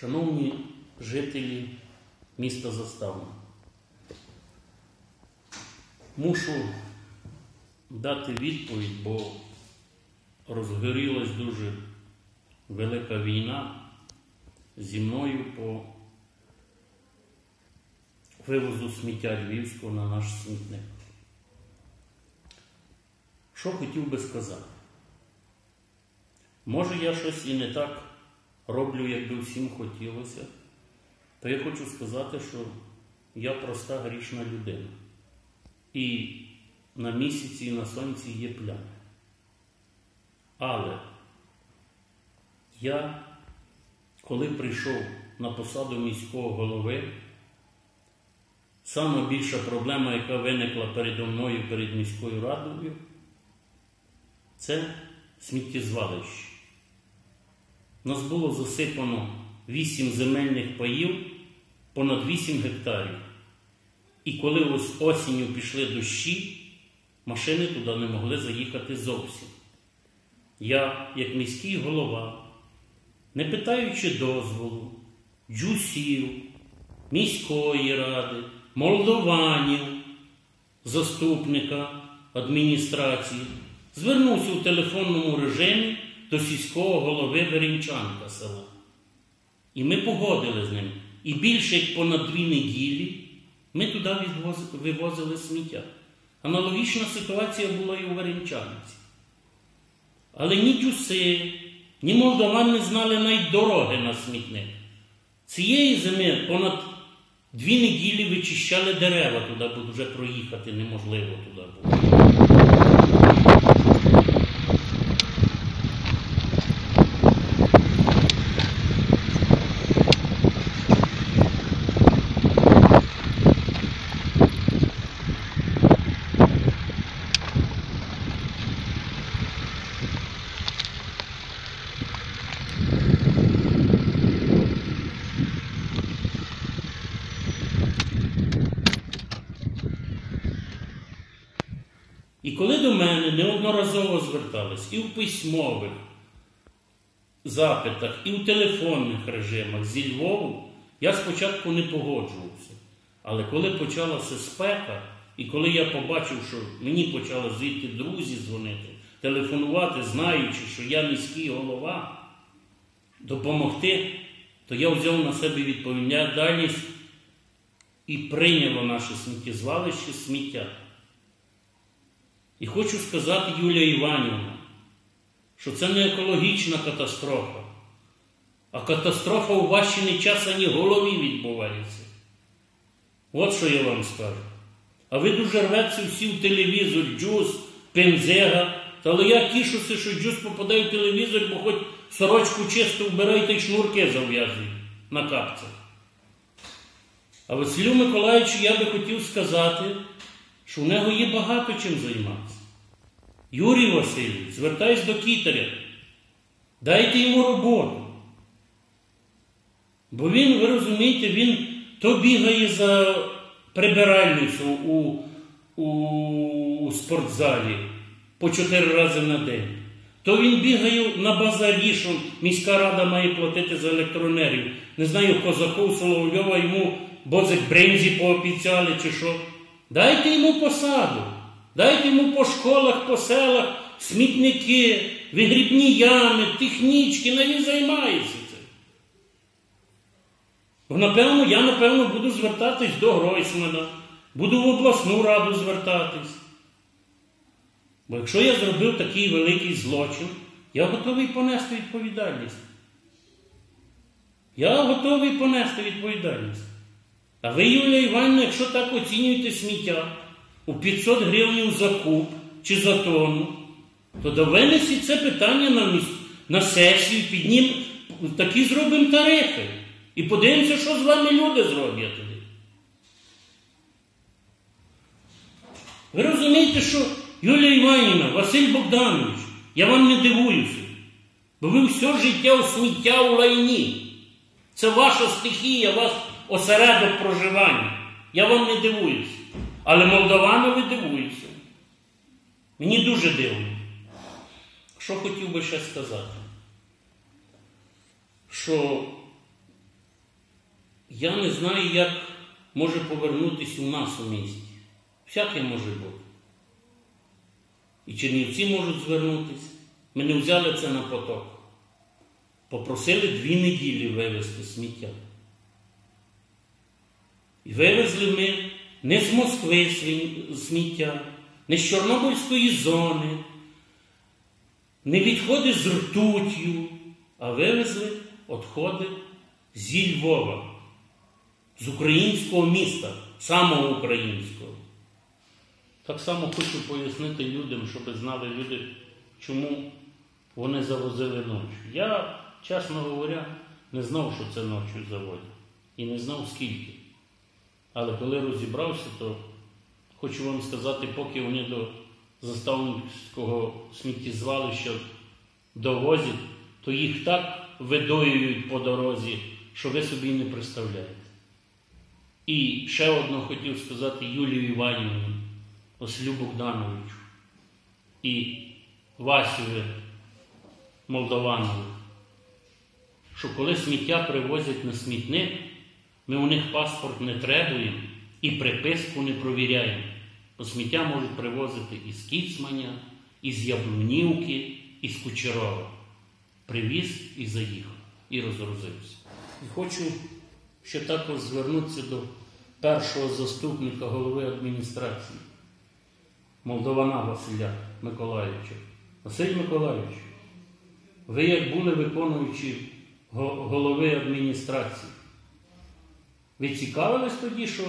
Шановні жителі міста Заставна, мушу дати відповідь, бо розгорілась дуже велика війна зі мною по вивозу сміття Львівського на наш смітник. Що хотів би сказати? Може, я щось і не так роблю, як би всім хотілося, то я хочу сказати, що я проста грішна людина. І на місяці і на сонці є плями. Але я, коли прийшов на посаду міського голови, сама більша проблема, яка виникла передо мною перед міською радою, це сміттєзвалище. Нас було засипано 8 земельних паїв, понад 8 гектарів. І коли ось осінню пішли дощі, машини туди не могли заїхати зовсім. Я, як міський голова, не питаючи дозволу, джусів, міської ради, молдованів, заступника адміністрації, звернувся у телефонному режимі до сільського голови Веренчанка села. І ми погодили з ним. І більше як понад дві неділі ми туди вивозили сміття. Аналогічна ситуація була і у Веренчанці. Але ні дюси, ні молдаван не знали навіть дороги на смітник. Цієї зими понад дві неділі вичищали дерева туди, бо вже проїхати неможливо туди було. І коли до мене неодноразово звертались і в письмових запитах, і в телефонних режимах зі Львову, я спочатку не погоджувався. Але коли почалася спека, і коли я побачив, що мені почали звідти друзі дзвонити, телефонувати, знаючи, що я міський голова, допомогти, то я взяв на себе відповідальність і прийняло наше сміттєзвалище сміття. І хочу сказати, Юлія Іванівна, що це не екологічна катастрофа, а катастрофа у вашій не час ані голові відбувається. От що я вам скажу. А ви дуже рветеся всі в телевізор, джус, пензега. Та але я тішуся, що джус попадає в телевізор, бо хоч сорочку чисто вбирайте і шнурки зав'язують на капцях. А Василю Миколаївичу я би хотів сказати, що в нього є багато чим займатися. Юрій Васильович, звертаюсь до кітаря, дайте йому роботу. Бо він, ви розумієте, він то бігає за прибиральницю у, у, у спортзалі по чотири рази на день. То він бігає на базарі, що міська рада має платити за електроенергію. Не знаю, козаков Соловйова йому бозик брензі пообіцяли чи що. Дайте йому посаду, дайте йому по школах, по селах смітники, вигрібні ями, технічки, на він займається цим. Бо, напевно, я, напевно, буду звертатись до Гройсмана, буду в обласну раду звертатись. Бо якщо я зробив такий великий злочин, я готовий понести відповідальність. Я готовий понести відповідальність. А ви, Юлія Іванівна, якщо так оцінюєте сміття у 500 гривень за куб чи за тонну, то до це питання на, міс... на сесію, піднім такі зробимо тарифи. І подивимося, що з вами люди зроблять тоді. Ви розумієте, що Юлія Іванівна, Василь Богданович, я вам не дивуюся, бо ви все життя у сміття у лайні. Це ваша стихія, ваш осередок проживання. Я вам не дивуюся. Але Молдаванові дивуюся. Мені дуже дивно. Що хотів би ще сказати? Що Я не знаю, як може повернутися у нас у місті. Всяке може бути. І чернівці можуть звернутися. Ми не взяли це на поток. Попросили дві неділі вивезти сміття. І вивезли ми не з Москви сміття, не з Чорнобильської зони, не відходи з ртуттю, а вивезли відходи зі Львова, з українського міста, самого українського. Так само хочу пояснити людям, щоб знали люди, чому вони завозили ночі. Я, чесно говоря, не знав, що це ночі заводять. І не знав скільки. Але коли розібрався, то хочу вам сказати, поки вони до заставницького сміттєзвалища довозять, то їх так видоюють по дорозі, що ви собі не представляєте. І ще одно хотів сказати Юлію Іванівні, Ослю Богдановичу і Васю Молдованову, що коли сміття привозять на смітник, ми у них паспорт не требуємо і приписку не провіряємо. Бо сміття можуть привозити із Кіцманя, із Яблунівки, із Кучерова. Привіз і заїхав, і розгрузився. І хочу ще також звернутися до першого заступника голови адміністрації Молдована Василя Миколаївича. Василь Миколаївич, ви як були виконуючи голови адміністрації, ви цікавились тоді, що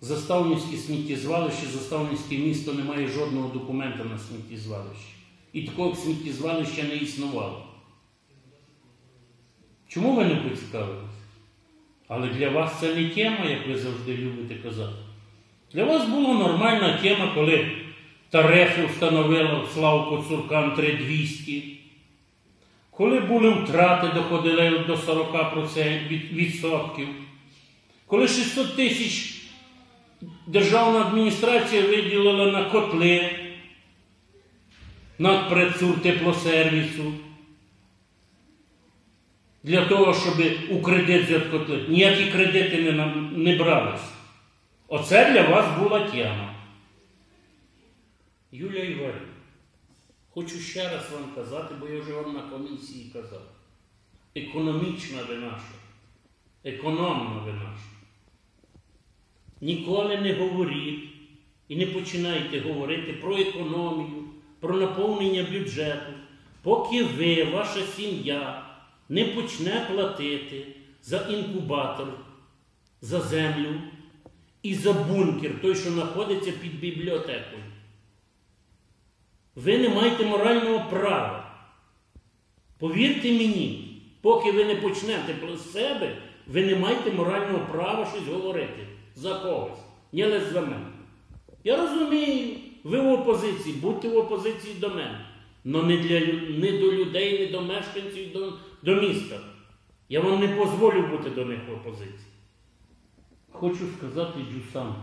заставницьке сміттєзвалище, заставницьке місто не має жодного документа на сміттєзвалище. І такого сміттєзвалища не існувало. Чому ви не поцікавились? Але для вас це не тема, як ви завжди любите казати. Для вас була нормальна тема, коли тарифи встановила Славко Цуркан 3200. Коли були втрати, доходили до 40% відсотків. Коли 600 тисяч державна адміністрація виділила на котли, на працюр теплосервісу, для того, щоб у кредит взяти котли. Ніякі кредити не, не брались. Оце для вас була тема. Юлія Іванівна, хочу ще раз вам казати, бо я вже вам на комісії казав. Економічна ви наша, економна ви наша. Ніколи не говоріть і не починайте говорити про економію, про наповнення бюджету, поки ви, ваша сім'я, не почне платити за інкубатор, за землю і за бункер, той, що знаходиться під бібліотекою. Ви не маєте морального права. Повірте мені, поки ви не почнете про себе, ви не маєте морального права щось говорити за когось, не лише за мене. Я розумію, ви в опозиції, будьте в опозиції до мене. але не, для, не до людей, не до мешканців, до, до міста. Я вам не дозволю бути до них в опозиції. Хочу сказати Джусам,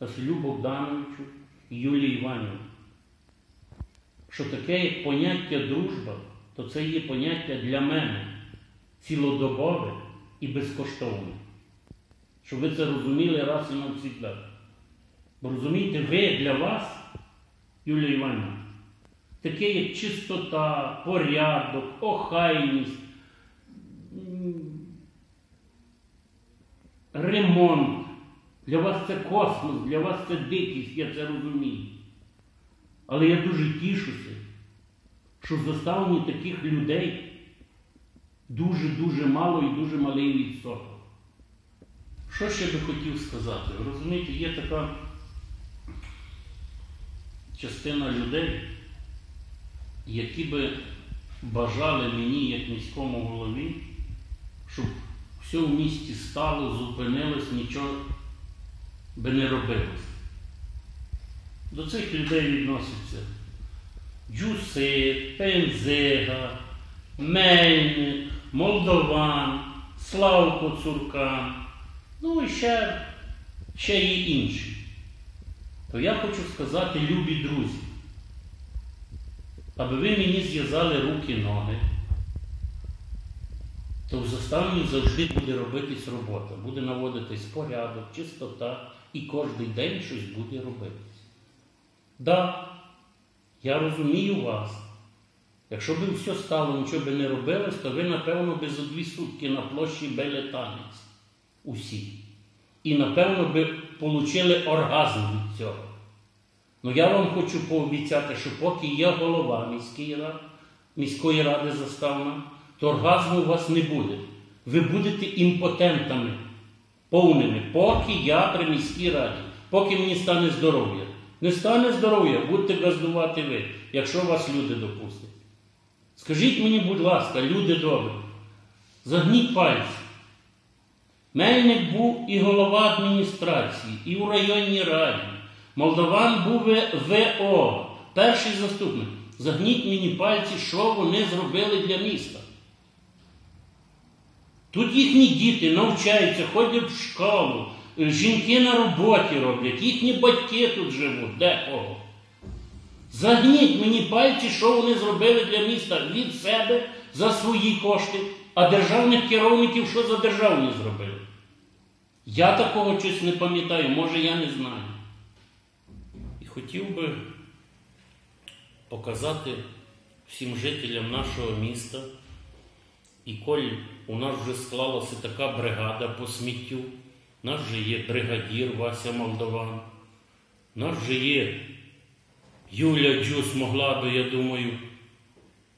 Василю Богдановичу і Юлії Іванівні, що таке поняття дружба, то це є поняття для мене цілодобове і безкоштовне. Щоб ви це розуміли раз і навсігда. Бо розумієте, ви для вас, Юлія Іванівна, таке як чистота, порядок, охайність, ремонт. Для вас це космос, для вас це дикість, я це розумію. Але я дуже тішуся, що в заставленні таких людей дуже-дуже мало і дуже малий відсоток. Що ще би хотів сказати? Ви розумієте, є така частина людей, які би бажали мені, як міському голові, щоб все в місті стало, зупинилось, нічого би не робилось. До цих людей відносяться Джуси, Пензега, Мельник, Молдован, Славко Цуркан, ну і ще, ще є інші. То я хочу сказати, любі друзі, аби ви мені зв'язали руки ноги, то в заставні завжди буде робитись робота, буде наводитись порядок, чистота, і кожен день щось буде робитись. Да, я розумію вас. Якщо б все стало, нічого би не робилось, то ви, напевно, би за дві сутки на площі били танець. Усі. І, напевно, би отримали оргазм від цього. Ну я вам хочу пообіцяти, що поки є голова міської ради, міської ради заставна, то оргазму у вас не буде. Ви будете імпотентами повними, поки я при міській раді, поки мені стане здоров'я. Не стане здоров'я, будете газдувати ви, якщо вас люди допустять. Скажіть мені, будь ласка, люди добрі, загніть пальці. Мельник був і голова адміністрації, і у районній раді. Молдаван був ВО, перший заступник. Загніть мені пальці, що вони зробили для міста. Тут їхні діти навчаються, ходять в школу, жінки на роботі роблять, їхні батьки тут живуть, декого. Загніть мені пальці, що вони зробили для міста від себе за свої кошти, а державних керівників що за державні зробили. Я такого щось не пам'ятаю, може я не знаю. І хотів би показати всім жителям нашого міста, і коль у нас вже склалася така бригада по сміттю, у нас вже є бригадір Вася Молдаван, у нас вже є Юля Джус могла би, я думаю,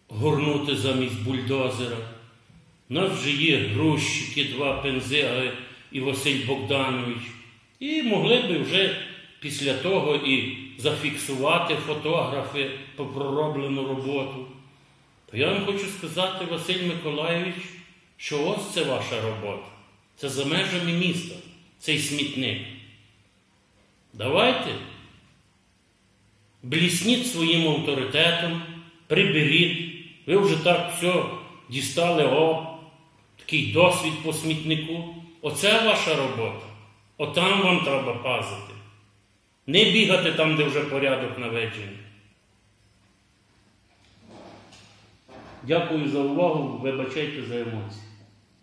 горнути замість бульдозера. У нас вже є грузчики, два пензиги і Василь Богданович. І могли би вже після того і зафіксувати фотографи по пророблену роботу. То я вам хочу сказати, Василь Миколайович, що ось це ваша робота. Це за межами міста, цей смітник. Давайте блісніть своїм авторитетом, приберіть. Ви вже так все дістали, о, такий досвід по смітнику. Оце ваша робота. Отам вам треба пазити. Не бігати там, де вже порядок наведений. Дякую за увагу. Вибачайте за емоції.